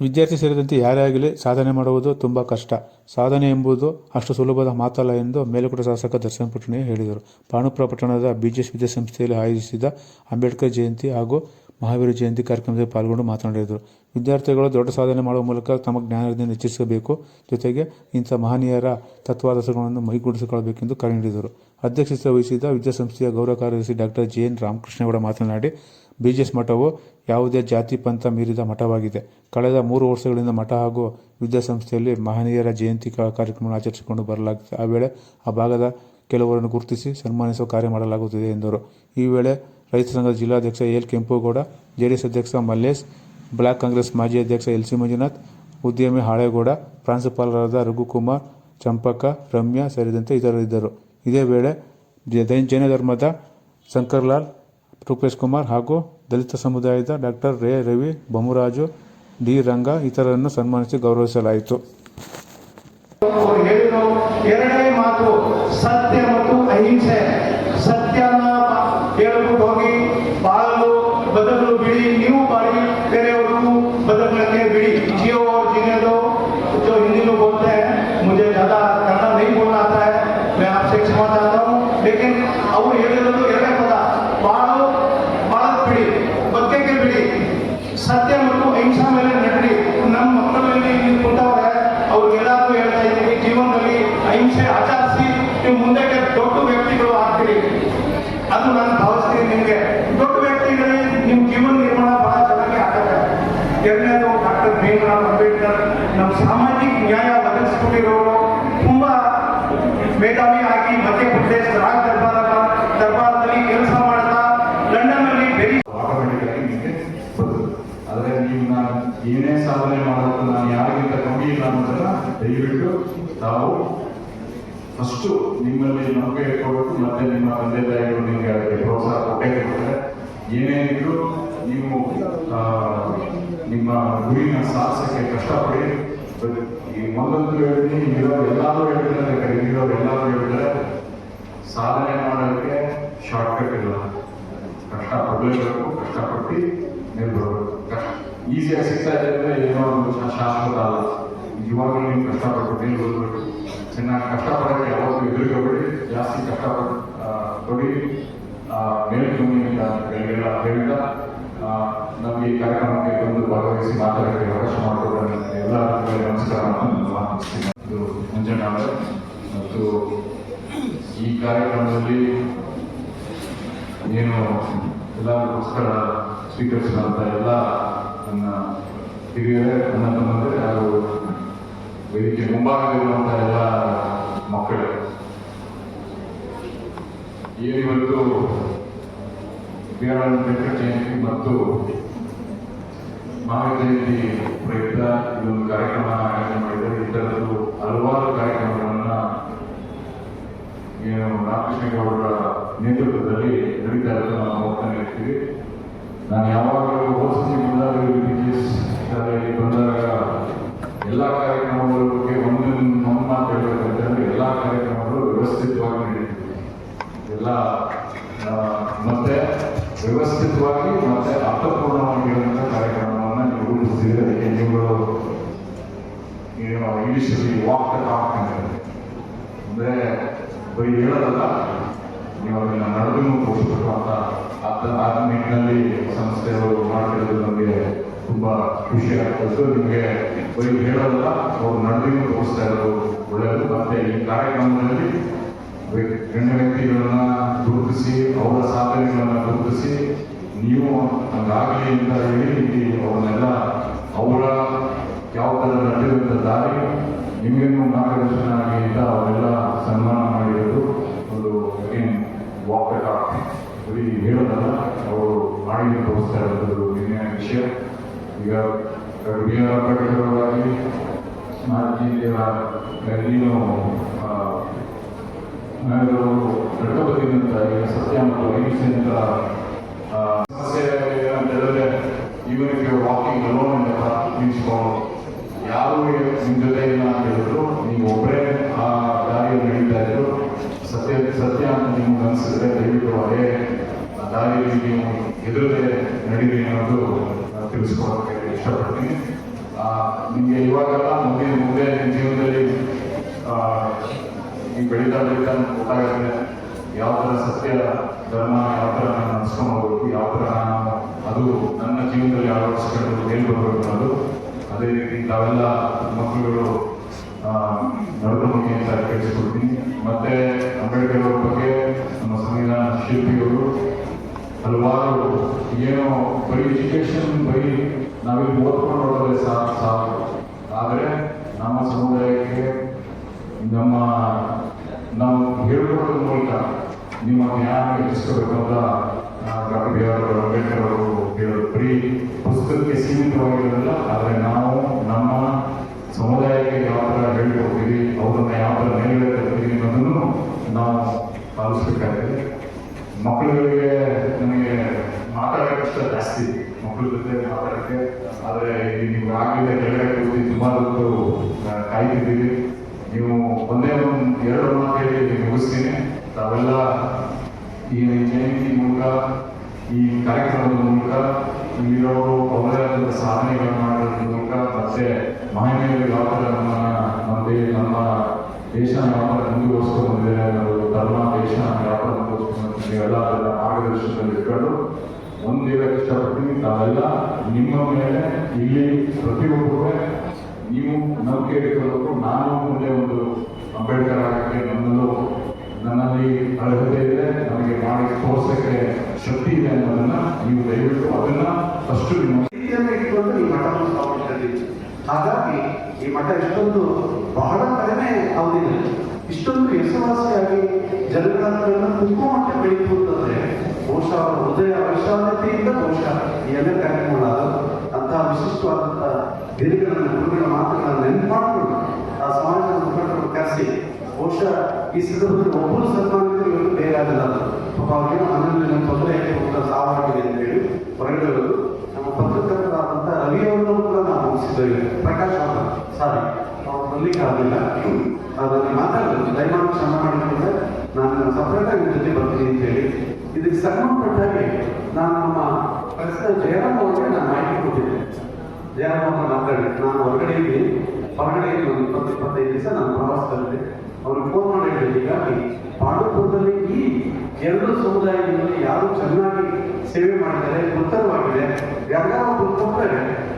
ವಿದ್ಯಾರ್ಥಿ ಸೇರಿದಂತೆ ಯಾರೇ ಆಗಲಿ ಸಾಧನೆ ಮಾಡುವುದು ತುಂಬ ಕಷ್ಟ. ಸಾಧನೆ ಎಂಬುದು ಅಷ್ಟು ಸುಲಭದ ಮಾತಲ್ಲ ಎಂದು ಮೇಲುಕೋಟೆ ಶಾಸಕ ದರ್ಶನ್ ಪುಟ್ಟಣೆ ಹೇಳಿದರು. ಪಾಣುಪುರ ಪಟ್ಟಣದ ಬಿಜಿಎಸ್ ವಿದ್ಯಾಸಂಸ್ಥೆಯಲ್ಲಿ ಆಯೋಜಿಸಿದ ಅಂಬೇಡ್ಕರ್ ಜಯಂತಿ ಹಾಗೂ ಮಹಾವೀರ ಜಯಂತಿ ಕಾರ್ಯಕ್ರಮದಲ್ಲಿ ಪಾಲ್ಗೊಂಡು ಮಾತನಾಡಿದರು. ವಿದ್ಯಾರ್ಥಿಗಳು ದೊಡ್ಡ ಸಾಧನೆ ಮಾಡುವ ಮೂಲಕ ತಮ್ಮ ಜ್ಞಾನದಿಂದ ಹೆಚ್ಚಿಸಬೇಕು. ಜೊತೆಗೆ ಇಂಥ ಮಹನೀಯರ ತತ್ವಾದರ್ಶಗಳನ್ನು ಮೈಗೂಡಿಸಿಕೊಳ್ಳಬೇಕೆಂದು ಕರೆ ನೀಡಿದರು. ಅಧ್ಯಕ್ಷತೆ ವಹಿಸಿದ ವಿದ್ಯಾಸಂಸ್ಥೆಯ ಗೌರವ ಕಾರ್ಯದರ್ಶಿ ಡಾಕ್ಟರ್ ಜೆ ಎನ್ ರಾಮಕೃಷ್ಣಗೌಡ ಮಾತನಾಡಿ ಬಿಜಿಎಸ್ ಮಠವು ಯಾವುದೇ ಜಾತಿ ಪಂಥ ಮೀರಿದ ಮಠವಾಗಿದೆ. ಕಳೆದ ಮೂರು ವರ್ಷಗಳಿಂದ ಮಠ ಹಾಗೂ ವಿದ್ಯಾಸಂಸ್ಥೆಯಲ್ಲಿ ಮಹನೀಯರ ಜಯಂತಿ ಕಾ- ಕಾರ್ಯಕ್ರಮವನ್ನು ಆಚರಿಸಿಕೊಂಡು ಬರಲಾಗುತ್ತದೆ. ಆ ವೇಳೆ ಆ ಭಾಗದ ಕೆಲವರನ್ನು ಗುರುತಿಸಿ ಸನ್ಮಾನಿಸುವ ಕಾರ್ಯ ಮಾಡಲಾಗುತ್ತಿದೆ ಎಂದರು. ಈ ವೇಳೆ ರೈತ ಸಂಘದ ಜಿಲ್ಲಾಧ್ಯಕ್ಷ ಎಲ್. ಕೆಂಪೇಗೌಡ, ಜೆಡಿಎಸ್ ಅಧ್ಯಕ್ಷ ಮಲ್ಲೇಶ್, ಬ್ಲಾಕ್ ಕಾಂಗ್ರೆಸ್ ಮಾಜಿ ಅಧ್ಯಕ್ಷ ಎಲ್. ಸಿ ಮಂಜುನಾಥ್ ಉದ್ಯಮಿ ಹಾಳೇಗೌಡ, ಪ್ರಾಂಶುಪಾಲರಾದ ರಘುಕುಮಾರ್, ಚಂಪಕ, ರಮ್ಯಾ ಸೇರಿದಂತೆ ಇತರರಿದ್ದರು. ಇದೇ ವೇಳೆ ಜ- ಜೈನ ಧರ್ಮದ ಶಂಕರ್ಲಾಲ್ ರೂಪೇಶ್ ಕುಮಾರ್ ಹಾಗೂ ದಲಿತ ಸಮುದಾಯದ ಡಾಕ್ಟರ್ ರೇ. ರವಿ ಬಮುರಾಜು ಡಿ. ರಂಗ ಇತರರನ್ನು ಸನ್ಮಾನಿಸಿ ಗೌರವಿಸಲಾಯಿತು. ಎರಡನೇ ಮಾತು ಸತ್ಯ ಮತ್ತು ಅಹಿಂಸೆ. ಸತ್ಯನ ಅದು ನಾನು ಭಾವಿಸ್ತೀನಿ ನಿಮಗೆ. ದೊಡ್ಡ ವ್ಯಕ್ತಿಗಳೇ ನಿಮ್ಮ ಜೀವನ ನಿರ್ಮಾಣ ಬಹಳ ಚೆನ್ನಾಗಿ ಆಗುತ್ತೆ ಎರಡನೇದು ಡಾಕ್ಟರ್ ಭೀಮರಾವ್ ಅಂಬೇಡ್ಕರ್ ನಮ್ಮ ಸಾಮಾಜಿಕ ನ್ಯಾಯ ಒದಗಿಸ್ಕೊಂಡಿರೋರು ತುಂಬಾ ಮೇಧಾವಿ ಆಗಿ ಮಧ್ಯಪ್ರದೇಶ ರಾಜ್ ದರ್ಬಾರ ದರ್ಬಾರದಲ್ಲಿ ಕೆಲಸ ಮಾಡ್ತಾ ಲಂಡನ್ನಲ್ಲಿ ಬರ್ತದೆ ಆದರೆ ನೀವು ನಾನು ಏನೇ ಸಾಧನೆ ಮಾಡೋದು, ನಾನು ಯಾರಿಗಿಂತ ಕಮ್ಮಿ ಇಲ್ಲ ಅನ್ನೋದನ್ನ ದಯವಿಟ್ಟು ತಾವು ಫಸ್ಟು ನಿಮ್ಮಲ್ಲಿ ನಂಬಿಕೆ ಇಟ್ಕೋಬೇಕು ಮತ್ತೆ ನಿಮ್ಮ ತಂದೆ ತಾಯಿಗಳು ನಿಮಗೆ ಅದಕ್ಕೆ ಪ್ರೋತ್ಸಾಹ ಕೊಟ್ಟೇ ಕೊಡ್ತಾರೆ ಏನೇ ಇದ್ರು ನೀವು ನಿಮ್ಮ ಗುರಿನ ಸಾಧಿಸಕ್ಕೆ ಕಷ್ಟಪಡಿ. ಈ ಮೊದಲಂತೂ ಹೇಳಿದ್ದೀನಿ ಇರೋರು ಎಲ್ಲರೂ ಹೇಳ್ತಾರೆ ಇರೋರು ಎಲ್ಲರೂ ಹೇಳ್ತಾರೆ ಸಾಧನೆ ಮಾಡೋದಕ್ಕೆ ಶಾರ್ಟ್ಕಟ್ ಇಲ್ಲ. ಕಷ್ಟಪಡಲೇಬೇಕು, ಕಷ್ಟಪಟ್ಟು ಮೇಲೆ ಬರಬೇಕು ಈಸಿಯಾಗಿ ಸಿಗ್ತಾ ಇದೆ ಅಂದರೆ ಏನೋ ಒಂದು ಶಾಶ್ವತ ಅಲ್ಲ. ಇವಾಗಲೂ ನೀವು ಕಷ್ಟಪಟ್ಟು ಬರಬೇಕು ಮಾತಾಡೋಕ್ಕೆ ಅವಕಾಶ ಮಾಡಿಕೊಡೋಣ ಎಲ್ಲ ನಮಸ್ಕಾರವನ್ನು ಮಾತನಾಡ್ತೀನಿ ಇದು ಮತ್ತು ಈ ಕಾರ್ಯಕ್ರಮದಲ್ಲಿ ಏನು ಎಲ್ಲರಿಗೋಸ್ಕರ ಸ್ವೀಕರಿಸಿದಂಥ ಎಲ್ಲ ನನ್ನ ಹಿರಿಯರೇ ನನ್ನ ತಮ್ಮಂದರೆ ಹಾಗೂ ವೇದಿಕೆ ಮುಂಭಾಗದಲ್ಲಿರುವಂಥ ಎಲ್ಲ ಮಕ್ಕಳೇ. ಏನಿವತ್ತು ಅಂಬೇಡ್ಕರ್ ಜಯಂತಿ ಮತ್ತು ಜಯಂತಿ ಪ್ರಯುಕ್ತ ಒಂದು ಕಾರ್ಯಕ್ರಮ ಆಯೋಜನೆ ಮಾಡಿದ್ದಾರೆ ಈ ಹಲವಾರು ಕಾರ್ಯಕ್ರಮಗಳನ್ನು ರಾಮಕೃಷ್ಣೇಗೌಡರ ನೇತೃತ್ವದಲ್ಲಿ ನಡೀತಾ ಇರೋದು ನಾವು ನೋಡ್ತಾನೆ ಇರ್ತೀವಿ. ನಾನು ಯಾವಾಗಲೂ ಹೋದ್ಸತಿ ಬಂದಾಗ ಬಂದಾಗ ಎಲ್ಲ ಕಾರ್ಯಕ್ರಮಗಳ ಬಗ್ಗೆ ಒಂದು ಒಂದು ಮಾತು ಹೇಳಬೇಕಂತಂದ್ರೆ ಎಲ್ಲ ಕಾರ್ಯಕ್ರಮಗಳು ವ್ಯವಸ್ಥಿತವಾಗಿ ನಡೀತಿವೆ. ಎಲ್ಲ ಮತ್ತೆ ವ್ಯವಸ್ಥಿತವಾಗಿ ಮತ್ತೆ ಅರ್ಥಪೂರ್ಣವಾಗಿ ಇರುವಂಥ ಏನು ಅದಕ್ಕೆ ನೀವುಗಳು ಏನು ಇಂಗ್ಲೀಷಲ್ಲಿ ವಾಕ್ ದ ಟಾಕ್ ಅಂತಾರೆ ಅಂದ್ರೆ ಬರೀ ಹೇಳೋದಲ್ಲ, ನೀವು ಅದನ್ನ ನಡೆದು ತೋರಿಸ್ಬೇಕು ಅಂತ ಆ ನಿಟ್ಟಿನಲ್ಲಿ ಸಂಸ್ಥೆಯವರು ಮಾಡ್ತಿರೋದು ನಮಗೆ ತುಂಬಾ ಖುಷಿ ಆಗ್ತದೆ. ನಿಮಗೆ ಬೈ ಹೇಳೋದಲ್ಲ, ಅವರು ನಡೆದು ತೋರಿಸ್ತಾ ಇರೋದು ಒಳ್ಳೆಯದು ಮತ್ತೆ ಈ ಕಾರ್ಯಕ್ರಮದಲ್ಲಿ ಗಣ್ಯ ವ್ಯಕ್ತಿಗಳನ್ನ ಗುರುತಿಸಿ, ಅವರ ಸಾಧನೆಗಳನ್ನ ಗುರುತಿಸಿ, ನೀವು ಹಂಗಾಗಲಿ ಅಂತ ಹೇಳಿ ಅವನ್ನೆಲ್ಲ ಅವರ ಯಾವ ಥರ ನಡೆದಿರುವಂಥ ದಾರಿ ನಿಮಗೇನು ಮಾರ್ಗದರ್ಶನ ಆಗಿ ಅಂತ ಅವರೆಲ್ಲ ಸನ್ಮಾನ ಮಾಡಿರೋದು ಒಂದು ಅಗೇನ್ ವಾಕ್ ಬರೀ ಹೇಳೋದಲ್ಲ, ಅವರು ಮಾಡಿ ತೋರಿಸ್ತಾ ಇರೋದು ನಿನ್ನೆ ವಿಷಯ? ಈಗ ಅಂಬೇಡ್ಕರ್ ಅವರಾಗಲಿ ನೀನು ಈಗ ಸತ್ಯ ಮತ್ತು ಅಹಿಂಸೆಯಿಂದ ಸಮಸ್ಯೆ even if you walking alone in means ಯಾರು ನಿಮ್ಮ ಜೊತೆ ಇಲ್ಲ ಅಂತ ಹೇಳಿದ್ರು ನೀವು ಒಬ್ಬರೇ ಆ ದಾರಿಯಲ್ಲಿ ನಡೀತಾ ಇದ್ರು. ಸತ್ಯ ಸತ್ಯ ಅಂತ ನಿಮ್ಗೆ ಅನಿಸಿದ್ರೆ ದಯವಿಟ್ಟು ಅದೇ ದಾರಿಯಲ್ಲಿ ನೀವು ಎದುರದೆ ನಡೀರಿ ಅನ್ನೋದು ನಾನು ತಿಳಿಸ್ಕೊಡೋಕ್ಕೆ ಇಷ್ಟಪಡ್ತೀನಿ. ನಿಮಗೆ ಇವಾಗೆಲ್ಲ ಮುಂದಿನ, ಮುಂದೆ ನಿಮ್ಮ ಜೀವನದಲ್ಲಿ ನೀವು ಬೆಳೀತಾ ಬೆಳೀತಾ ಗೊತ್ತಾಗುತ್ತೆ ಯಾವ ಥರ ಸತ್ಯ, ಧರ್ಮ, ಯಾವ ಥರ ನಾನು ನಡ್ಸ್ಕೊಂಡು ಹೋಗ್ಬೇಕು ಯಾವ ಥರ ಅದು ನನ್ನ ಜೀವನದಲ್ಲಿ ಅಳವಡಿಸ್ಕೊಂಡು ಹೇಳ್ಬರ್ಬೇಕು ಅದು ಅದೇ ರೀತಿ ತಾವೆಲ್ಲ ಮಕ್ಕಳುಗಳು ನಡ್ಕೊಂಡು ಅಂತ ಕೇಳಿಸಿಕೊಡ್ತೀನಿ. ಮತ್ತೆ ಅಂಬೇಡ್ಕರ್ ಅವರ ಬಗ್ಗೆ ನಮ್ಮ ಸಂವಿಧಾನ ಶಿಲ್ಪಿಗಳು ಹಲವಾರು ಏನೋ ಬರೀ ಎಜುಕೇಶನ್ ಬರೀ ನಾವಿಲ್ಲಿ ಓದ್ಕೊಂಡು ನೋಡೋದೇ ಸಾಕು ಸಾಕು. ಆದರೆ ನಮ್ಮ ಸಮುದಾಯಕ್ಕೆ, ನಮ್ಮ ನಾವು ಹೇಳ್ಕೊಡೋದ್ರ ಮೂಲಕ ನಿಮ್ಮ ಜ್ಞಾನ ಹೆಚ್ಚಿಸ್ಕೋಬೇಕಂತ ಅಂತ ಡಾಕ್ಟರ್ ಬಿ ಆರ್ ಅಂಬೇಡ್ಕರ್ ಅವರು ಹೇಳೋದು ಬರೀ ಪುಸ್ತಕಕ್ಕೆ ಸೀಮಿತವಾಗಿರೋದಿಲ್ಲ ಆದರೆ ನಾವು ನಮ್ಮ ಸಮುದಾಯಕ್ಕೆ ಯಾವ ಥರ ಹೇಳ್ಕೊಡ್ತೀವಿ ಅವರನ್ನ ಯಾವ ಥರ ನೆರವೇರ್ತೀವಿ ಅನ್ನೋದನ್ನು ನಾವು ಪಾಲಿಸ್ಬೇಕಾಗಿದೆ ಮಕ್ಕಳುಗಳಿಗೆ ನಮಗೆ ಮಾತಾಡೋಕೆ ಇಷ್ಟ ಜಾಸ್ತಿ ಮಕ್ಕಳ ಜೊತೆ ಮಾತಾಡೋಕ್ಕೆ ಆದರೆ ನೀವು ಆಗಲೇ ಕೆಳಗಡೆ ತುಂಬ ಹೊತ್ತು ನೀವು ಒಂದೇ ಒಂದು ಎರಡು ಮಾತು ಹೇಳಿ ನೀವು ಮುಗಿಸ್ತೀನಿ ತಾವೆಲ್ಲ ಈ ಜಯಂತಿ ಮೂಲಕ ಈ ಕಾರ್ಯಕ್ರಮದ ಮೂಲಕ ಅವರೇ ಆದಂಥ ಸಾಧನೆಗಳನ್ನು ಮಾಡೋದ್ರ ಮೂಲಕ ಮತ್ತೆ ಮಹಿಳೆಯರು ಯಾವ ಥರ ನಮ್ಮ ನಮ್ಮ ನಮ್ಮ ದೇಶ ಯಾವ ಥರ ಮುಂದುವರಿಸ್ಕೊಂಡು ಬಂದಿದೆ ಅನ್ನೋದು ಧರ್ಮ ದೇಶ ಯಾವ ಥರ ಮುಂದುವರಿಸ್ಕೊಂಡು ಎಲ್ಲ ಅದರ ಮಾರ್ಗದರ್ಶನದಲ್ಲಿ ಇಟ್ಕೊಂಡು ಒಂದು ಹೇಳಕ್ಕೆ ಇಷ್ಟಪಡ್ತೀನಿ. ತಾವೆಲ್ಲ ನಿಮ್ಮ ಮೇಲೆ, ಇಲ್ಲಿ ಪ್ರತಿಯೊಬ್ಬರೂ ನೀವು ನಂಬಿಕೆ ಇಟ್ಕೊಳ್ಬೇಕು ನಾನು ಮುಂದೆ ಒಂದು ಅಂಬೇಡ್ಕರ್ ಆಗಕ್ಕೆ ನನ್ನಲ್ಲೂ ನನ್ನಲ್ಲಿ ಅರ್ಹತೆ ಇದೆ ನನಗೆ ಮಾಡಿ ತೋರ್ಸಕ್ಕೆ ಶಕ್ತಿ ಇದೆ ಅನ್ನೋದನ್ನ ನೀವು ದಯವಿಟ್ಟು ಅದನ್ನ ಫಸ್ಟ್ ನಿಮ್ಮ ಇಟ್ಕೊಂಡು ಈ ಸ್ಥಾಪಿಸಿದ್ದೀವಿ ಹಾಗಾಗಿ ಈ ಮಠ ಇಷ್ಟೊಂದು ಬಹಳ ಕಡಿಮೆ ಅವಧಿಯಲ್ಲಿ ಇಷ್ಟೊಂದು ಹೆಸರುವಾಸಿಯಾಗಿ ಜನಗಳನ್ನ ಮಟ್ಟ ಬೆಳೀತು ಅಂತಂದ್ರೆ ಬಹುಶಃ ಹೃದಯ ವಿಶಾಲತೆಯಿಂದ ಬಹುಶಃ ಈ ಎಲ್ಲ ಕಾರ್ಯಕ್ರಮಗಳಾದ ಅಂತಹ ವಿಶಿಷ್ಟವಾದಂತಹ ಗಿರಿಗಳನ್ನು ಗುರುಗಳ ಮಾತುಗಳನ್ನು ನೆನಪು ಮಾಡಿಕೊಂಡು ಆ ಸಮಾಜದ ಮುಖಂಡರನ್ನು ಕರೆಸಿ ಬಹುಶಃ ಈ ಸಂದರ್ಭದಲ್ಲಿ ಒಬ್ಬರು ಸನ್ಮಾನಿತರು ಇವತ್ತು ಬೇರೆ ಪಾಪ ಅವ್ರಿಗೆ ಮನೆಯಲ್ಲಿ ತೊಂದರೆ ಹೋಗ್ತಾ ಸಾವಾಗಿದೆ ಅಂತ ಹೇಳಿ ಹೊರಗಡೆ ಬರೋದು ನಮ್ಮ ಪತ್ರಕರ್ತರಾದಂಥ ರವಿ ಅವರನ್ನು ಕೂಡ ನಾವು ಮುಗಿಸಿದ್ದೇವೆ ಪ್ರಕಾಶ್ ಅವರ ಸಾರಿ, ಅವ್ರು ಬರ್ಲಿಕ್ಕೆ ಆಗಲಿಲ್ಲ. ಅದನ್ನು ಮಾತಾಡಬೇಕು ದಯಮಾಡಿ ಶ್ರಮ ಮಾಡಿಕೊಂಡ್ರೆ ನಾನು ಸಪ್ರೇಟಾಗಿ ಆಗಿ ಜೊತೆ ಬರ್ತೀನಿ ಅಂತ ಹೇಳಿ. ಇದಕ್ಕೆ ಸಂಬಂಧಪಟ್ಟ ನಾನು ನಮ್ಮ ಪ್ರಶ್ನೆ ಜಯರಾಮ್ ಅವರಿಗೆ ನಾನು ಮಾಹಿತಿ ಕೊಟ್ಟಿದ್ದೆ. ಜಯರಾಮ್ ಅವರು ಮಾತಾಡಿ, ನಾನು ಹೊರಗಡೆ ಇದ್ದೀನಿ. ಹೊರಗಡೆ ಒಂದು ಇಪ್ಪತ್ತು, ಇಪ್ಪತ್ತೈದು ದಿವಸ ನಾನು ಪ್ರವಾಸದಲ್ಲಿದೆ ಅವರು ಫೋನ್ ಮಾಡಿ ಈಗ ಹೀಗಾಗಿ ಪಾಂಡುಪುರದಲ್ಲಿ ಈ ಎರಡು ಸಮುದಾಯಗಳಲ್ಲಿ ಯಾರು ಚೆನ್ನಾಗಿ ಸೇವೆ ಮಾಡಿದ್ದಾರೆ ಉತ್ತರವಾಗಿದೆ ಯಾರ್ಯಾರು ಒಬ್ರು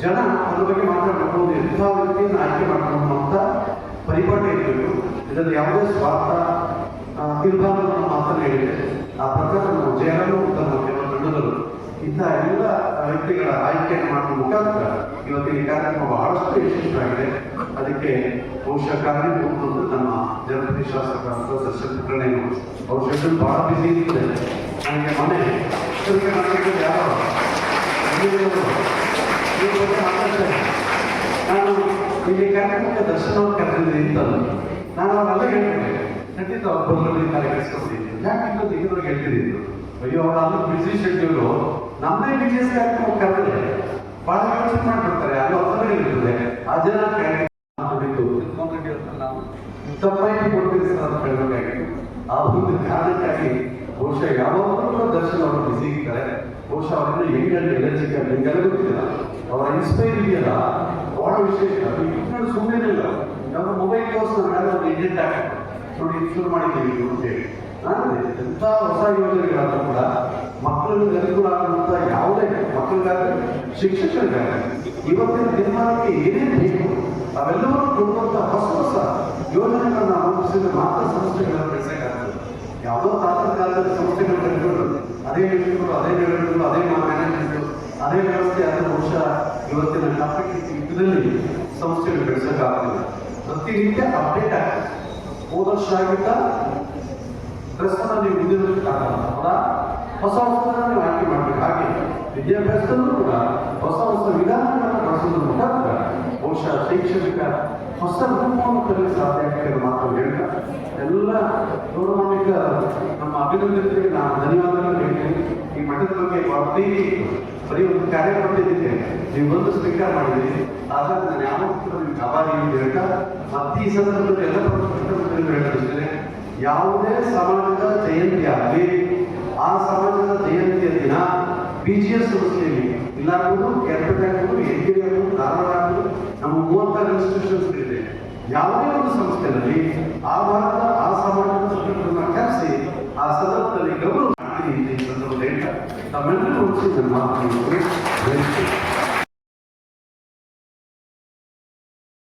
ಜನ ಅದ್ರ ಬಗ್ಗೆ ಮಾತಾಡಬಹುದು ಎಂಥ ವ್ಯಕ್ತಿಯನ್ನು ಆಯ್ಕೆ ಮಾಡಬಹುದು ಅಂತ ಪರಿಪಾಠ ಇರಬೇಕು ಇದರಲ್ಲಿ ಯಾವುದೇ ಸ್ವಾರ್ಥ ಅನ್ನೋ ಮಾತನ್ನು ಹೇಳಿದೆ ಆ ಪ್ರಕಾರ ನಾವು ಜಯರಾಮ ಮತ್ತು ನಮ್ಮ ಇಂಥ ಎಲ್ಲ ವ್ಯಕ್ತಿಗಳ ಆಯ್ಕೆಯನ್ನು ಮಾಡುವ ಮುಖಾಂತರ ಇವತ್ತಿನ ಕಾರ್ಯಕ್ರಮ ಬಹಳಷ್ಟು ಯಶಸ್ವಿಯಾಗಿದೆ. ಅದಕ್ಕೆ ಬಹುಶಃ ಕಾರ್ಯಕ್ರಮ ನಮ್ಮ ಜನಪತಿ ಶಾಸಕ ದರ್ಶನ್ ಪುಟ್ಟಣ್ಣಯ್ಯನವರು ಅವ್ರ ಶೆಡ್ಯೂಲ್ ಬಹಳ ಬಿಸಿ ಇರ್ತದೆ ನನಗೆ ಮನೆ. ನಾನು ಇಲ್ಲಿ ಕಾರ್ಯಕ್ರಮಕ್ಕೆ ದರ್ಶನವನ್ನು ಕರೆದಿದ್ದೀನಿ ಅಂತಂದು ನಾನು ಅವರೆಲ್ಲ ಹೇಳ್ತೇನೆ. ಖಂಡಿತ ಒಬ್ಬರಲ್ಲಿ ಕಾರ್ಯಕ್ರಮಿಸ್ಕೊಡ್ತಿದ್ದೀನಿ ಯಾಕೆ ಅಂತ ಇದ್ರಿಗೆ ಹೇಳ್ತಿದ್ದು ಅಯ್ಯೋ ಅವರ ಬಿಸಿ ಶೆಡ್ಯೂಲು ನಮ್ಮದೇ ಸಿ ಕಾರ್ಯಕ್ರಮ ಕರೆದ್ರೆ ಬಹಳ ಯೋಚನೆ ಮಾಡ್ಬಿಡ್ತಾರೆ, ಅಲ್ಲಿ ಒಬ್ಬರೇ ಇರ್ತದೆ ಆ ಜನ ಬೇಕು ನಾವು ತಪ್ಪಾಗಿ ಸರ್ ಅಂತ ಹೇಳ್ಬೇಕಾಗಿತ್ತು ಆ ಒಂದು ಕಾರಣಕ್ಕಾಗಿ ಬಹುಶಃ ಯಾವಾಗಲೂ ದರ್ಶನ ಅವರು ಬಿಸಿ ಇರ್ತಾರೆ. ಬಹುಶಃ ಅವರಿಂದ ಹೆಂಗಲ್ಲಿ ಎಲರ್ಜಿಕ್ ನಿಮ್ಗೆಲ್ಲ ಗೊತ್ತಿಲ್ಲ. ಅವರ ಇನ್ಸ್ಪೈರ್ ಇದೆಯಲ್ಲ? ಬಹಳ ವಿಶೇಷ. ಇಟ್ಕೊಂಡು ಸುಮ್ಮನೆ ಇಲ್ಲ ನಮ್ಮ ಮೊಬೈಲ್ ಕೋರ್ಸ್ ಮೇಲೆ ಒಂದು ಏಜೆಂಟ್ ಹಾಕಿ ನೋಡಿ, ಶುರು ಮಾಡಿದ್ದೀವಿ ಅಂತ ಹೇಳಿ. ಎಂಥ ಹೊಸ ಯೋಜನೆಗಳಾದ್ರೂ ಕೂಡ ಮಕ್ಕಳಿಗೆ ಅನುಕೂಲ ಆಗುವಂಥ ಯಾವುದೇ ಮಕ್ಕಳಿಗಾಗಲಿ ಶಿಕ್ಷಕರಿಗಾಗಲಿ ಇವತ್ತಿನ ದಿನಮಾನಕ್ಕೆ ಏನೇ ಬೇಕು ಅವೆಲ್ಲವನ್ನು ಕೊಡುವಂಥ ಹೊಸ ಹೊಸ ಯೋಜನೆಗಳನ್ನ ರೂಪಿಸಿದ್ರೆ ಮಾತ್ರ ಸಂಸ್ಥೆಗಳನ್ನು ಬೆಳೆಸಕ್ಕಾಗ್ತದೆ ಯಾವುದೋ ತಾತನ ಕಾಲದ ಸಂಸ್ಥೆಗಳು ಕಟ್ಟಿಕೊಂಡು ಅದೇ ವ್ಯಕ್ತಿಗಳು ಅದೇ ನಿರ್ವಹಣೆಗಳು ಅದೇ ಮ್ಯಾನೇಜ್ಮೆಂಟ್ ಅದೇ ವ್ಯವಸ್ಥೆ ಅದರ ಬಹುಶಃ ಇವತ್ತಿನ ಟಾಪಿಕ್ ಯುಗದಲ್ಲಿ ಸಂಸ್ಥೆಗಳು ಬೆಳೆಸೋಕ್ಕಾಗಲ್ಲ ಪ್ರತಿನಿತ್ಯ ಅಪ್ಡೇಟ್ ಆಗ್ತದೆ. ಹೋದ ವರ್ಷ ಆಗಿದ್ದ ಡ್ರೆಸ್ಸನ್ನು ನೀವು ಮುಂದಿರಲಿಕ್ಕಾಗಲ್ಲ ಹೌದಾ ಹೊಸ ಹೊಸದನ್ನು ನೀವು ಆಯ್ಕೆ ಮಾಡಬೇಕು. ಹಾಗೆ ವಿದ್ಯಾಭ್ಯಾಸದಲ್ಲೂ ಕೂಡ ಹೊಸ ಹೊಸ ವಿಧಾನಗಳನ್ನು ಬಳಸೋದ್ರ ಮುಖಾಂತರ ಬಹುಶಃ ಶೈಕ್ಷಣಿಕ ಹೊಸ ರೂಪವನ್ನು ಕಲಿಯಲು ಸಾಧ್ಯ ಆಗ್ತದೆ ಮಾತು ಹೇಳ್ತಾ ಎಲ್ಲ ಗೌರವಾನ್ವಿತ ನಮ್ಮ ಅಭಿನಂದನೆಗಳಿಗೆ ನಾನು ಧನ್ಯವಾದಗಳು ಹೇಳ್ತೀನಿ. ಈ ಮಠದ ಬಗ್ಗೆ ಪ್ರತಿ. ಬರೀ ಒಂದು ಕಾರ್ಯ ಕೊಟ್ಟಿದ್ದೆ ನೀವು ಬಂದು ಸ್ವೀಕಾರ ಮಾಡಿದ್ದೀರಿ. ಆದ್ದರಿಂದ ನಾನು ಯಾವತ್ತೂ ನಿಮ್ಗೆ ಆಭಾರಿ ಅಂತ ಹೇಳ್ತಾ ಮತ್ತೆ ಈ ಸಂದರ್ಭದಲ್ಲಿ ಎಲ್ಲ ಹೇಳ್ತಾ ಹೇಳ್ತಿದ್ದೇನೆ ಯಾವುದೇ ಸಮಾಜದ ಜಯಂತಿ ಆಗಲಿ ಆ ಸಮಾಜದ ಜಯಂತಿಯ ದಿನ ಬಿ ಜಿ ಎಸ್ ಸಂಸ್ಥೆಯಲ್ಲಿ ಇಲ್ಲಾಗುವುದು ಕೆರೆಪೇಟೆ ಆಗ್ಬೋದು ಯಲಗಿರಿ ಆಗ್ಬೋದು ಧಾರವಾಡ ಆಗ್ಬೋದು ಯಾವುದೇ ಒಂದು ಸಂಸ್ಥೆಯಲ್ಲಿ ಆ ಭಾಗದ, ಆ ಸಮಾಜದ ಸಭ್ಯರನ್ನ ಕರೆಸಿ ಆ ಸಂದರ್ಭದಲ್ಲಿ ಗೌರವ ಅಂತ ಈ ಸಂದರ್ಭದಲ್ಲಿ ತಮ್ಮೆಲ್ಲರೂ ನನ್ನ ಮಾತನ್ನು.